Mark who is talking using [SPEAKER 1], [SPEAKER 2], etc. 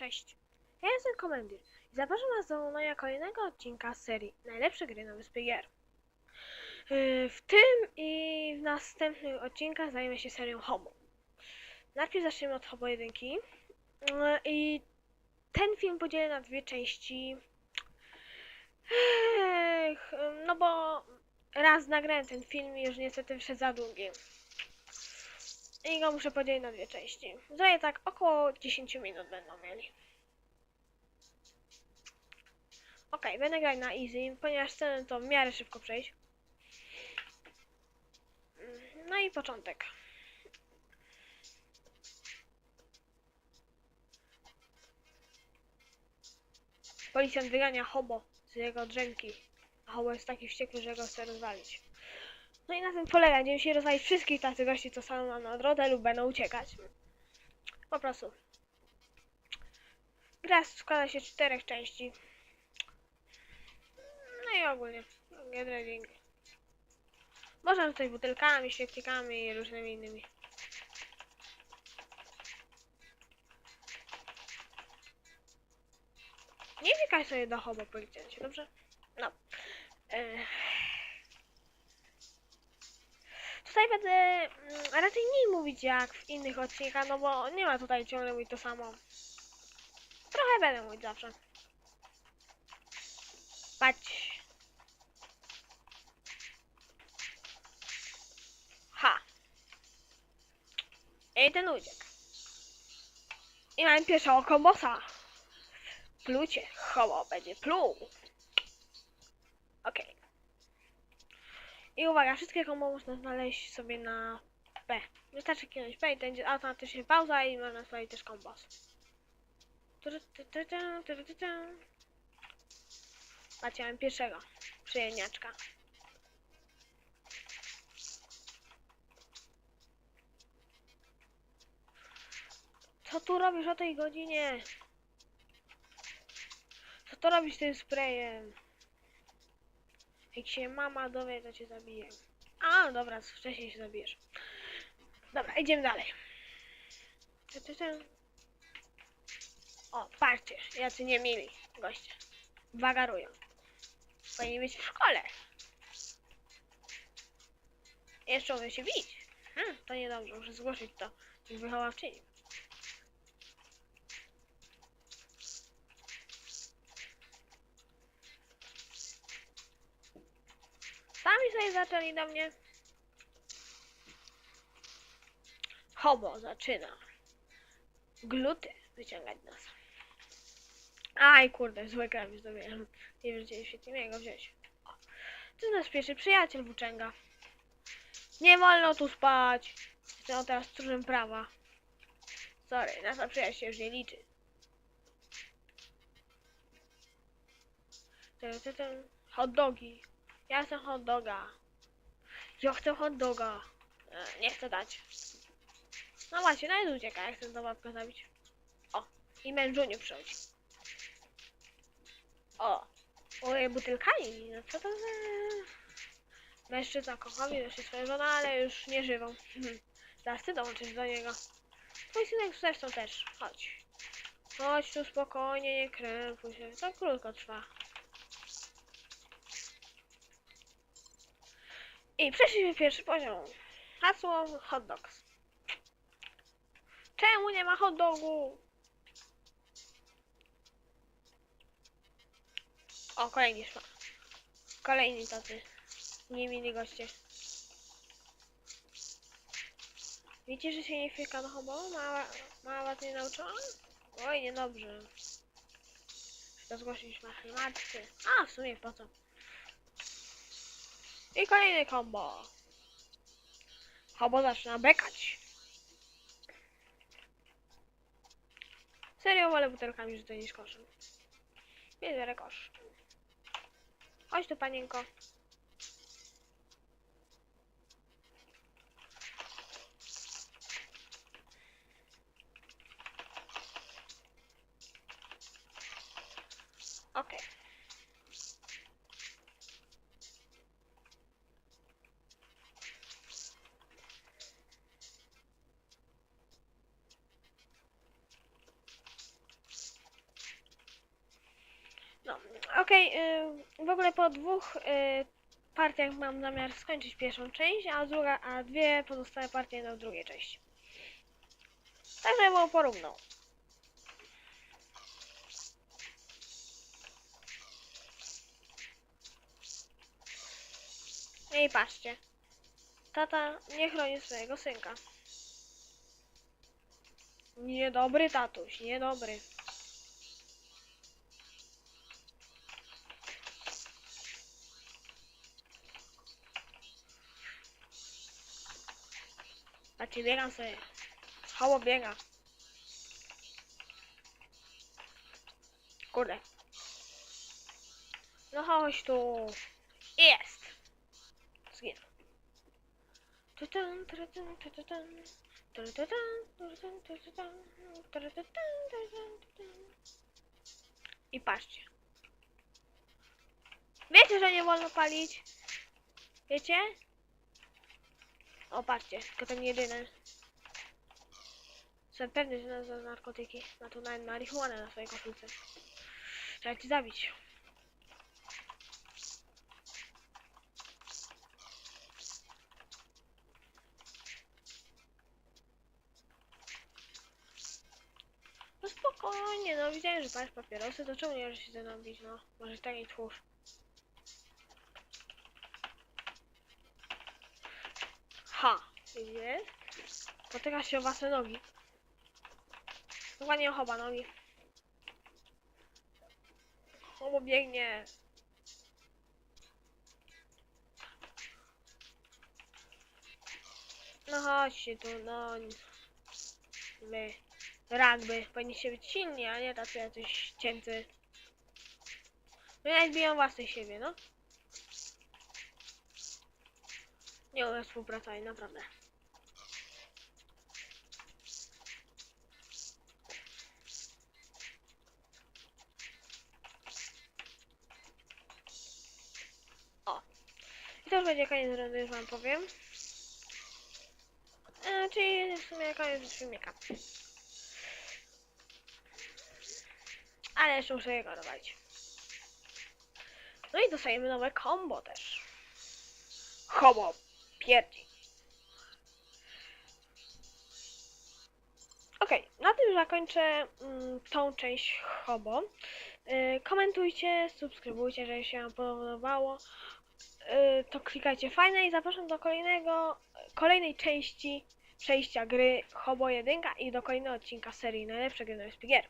[SPEAKER 1] Cześć, ja jestem Komendir i zapraszam Was do oglądania kolejnego odcinka serii Najlepsze gry na wyspie gier. Yy, W tym i w następnych odcinkach zajmę się serią Hobo. Najpierw zaczniemy od Hobo 1 i ten film podzielę na dwie części. No bo raz nagrałem ten film i już niestety wyszedł za długi. I go muszę podzielić na dwie części. Zrobię tak około 10 minut będą mieli. Okej, będę grać na easy, ponieważ chcę to w miarę szybko przejść. Mm, No i początek. Policjant wygania Hobo z jego drzemki. A Hobo jest taki wściekły, że go chce rozwalić. No i na tym polega. Będziemy się rozwalić wszystkich tacy gości, co staną nam na drodze lub będą uciekać. Po prostu. Gra składa się z czterech części. No i ogólnie. Gathering. Można tutaj butelkami, świetlikami i różnymi innymi. Nie wnikaj sobie do hobo policjancie, dobrze? No. Ech. Tutaj będę mm, raczej nie mówić jak w innych odcinkach, no bo nie ma tutaj ciągle mówić to samo. Trochę będę mówić zawsze. Patrz. Ha. I ten uciekł. I mamy pierwszego kombosa. Plucie. Homo będzie pluł. Okej. I uwaga, wszystkie kombo można znaleźć sobie na B. Wystarczy kliknąć B i będzie automatycznie pauza i można znaleźć też kombos. Patrzcie, mam pierwszego przyjemniaczka. Co tu robisz o tej godzinie? Co tu robisz tym sprayem? Jak się mama dowie, to cię zabije. A, dobra, wcześniej się zabijesz. Dobra, idziemy dalej. O, patrzcie, jacy niemili goście. Wagarują. Powinni być w szkole. Jeszcze umie się bić. Hmm, to niedobrze, muszę zgłosić to wychowawczyni. Sobie zaczęli do mnie. Hobo zaczyna. Gluty wyciągać nas. Aj kurde, złe krawy zdobyłem. Nie wiedzieli świetnie go wziąć. O, To jest nasz pierwszy przyjaciel włóczęga. Nie wolno tu spać. Jestem teraz stróżem prawa. Sorry, nasza przyjaźń się już nie liczy. Hot dogi. Ja chcę hot doga. Ja chcę hot doga. E, nie chcę dać. No właśnie, nawet ucieka, jak chcę tą babkę zabić. O, i mężuniu przychodzi. O, moje butelkami, no co to za... Mężczyzna kochał jeszcze swoją żonę, ale już nie żywą. Zaraz ty dołączysz do niego. Twój synek zresztą też, chodź. Chodź tu spokojnie, nie krępuj się, to krótko trwa. I przeszliśmy pierwszy poziom. Hasło hot dogs. Czemu nie ma hot dogu? O, kolejni szła. Kolejni tacy niemili goście. Wiecie, że się nie chwyka do hobo? Mała, mała was nie nauczyła? Oj, niedobrze. To zgłosić naszej matce. A, w sumie po co? I kolejny combo. Hobo zaczyna bekać. Serio wolę butelkami rzucać niż koszem. Bierę kosz. Chodź tu panienko. Okej. Okej, y, w ogóle po dwóch y, partiach mam zamiar skończyć pierwszą część, a druga, a dwie pozostałe partie w drugiej części. Tak, żeby było porówno. No i patrzcie. Tata nie chroni swojego synka. Niedobry tatuś, niedobry. Znaczy biegam sobie. Hało biega. Kurde. No chodź tu. Jest. Zginął. I patrzcie. Wiecie, że nie wolno palić? Wiecie? O, patrzcie, tylko ten jedyny. Jestem pewny, że na za narkotyki. Ma tu nawet marihuanę na swojej koszulce. Trzeba ci zabić. No spokojnie, no widziałem, że palisz papierosy, to czemu nie możesz się ze mną bić, no? Może tak i Ha! Widzisz? Potyka się o własne nogi. Dokładnie o chowa nogi. Chobo biegnie. No chodźcie tu, no. My. Rugby. Powinniście być silni, a nie tacy jacyś cięty. No jak biją własne siebie, no. Nie umiem współpracować, naprawdę. O. I to będzie koniec rundy, już wam powiem. E, czyli w sumie koniec filmika. Ale jeszcze muszę dowalić. No i dostajemy nowe combo też. Hobo pierdzi. Okej, na tym zakończę mm, tą część Hobo. Y, komentujcie, subskrybujcie, jeżeli się Wam podobało. Y, to klikajcie fajne i zapraszam do kolejnego, kolejnej części przejścia gry Hobo 1 i do kolejnego odcinka serii Najlepsze gry na.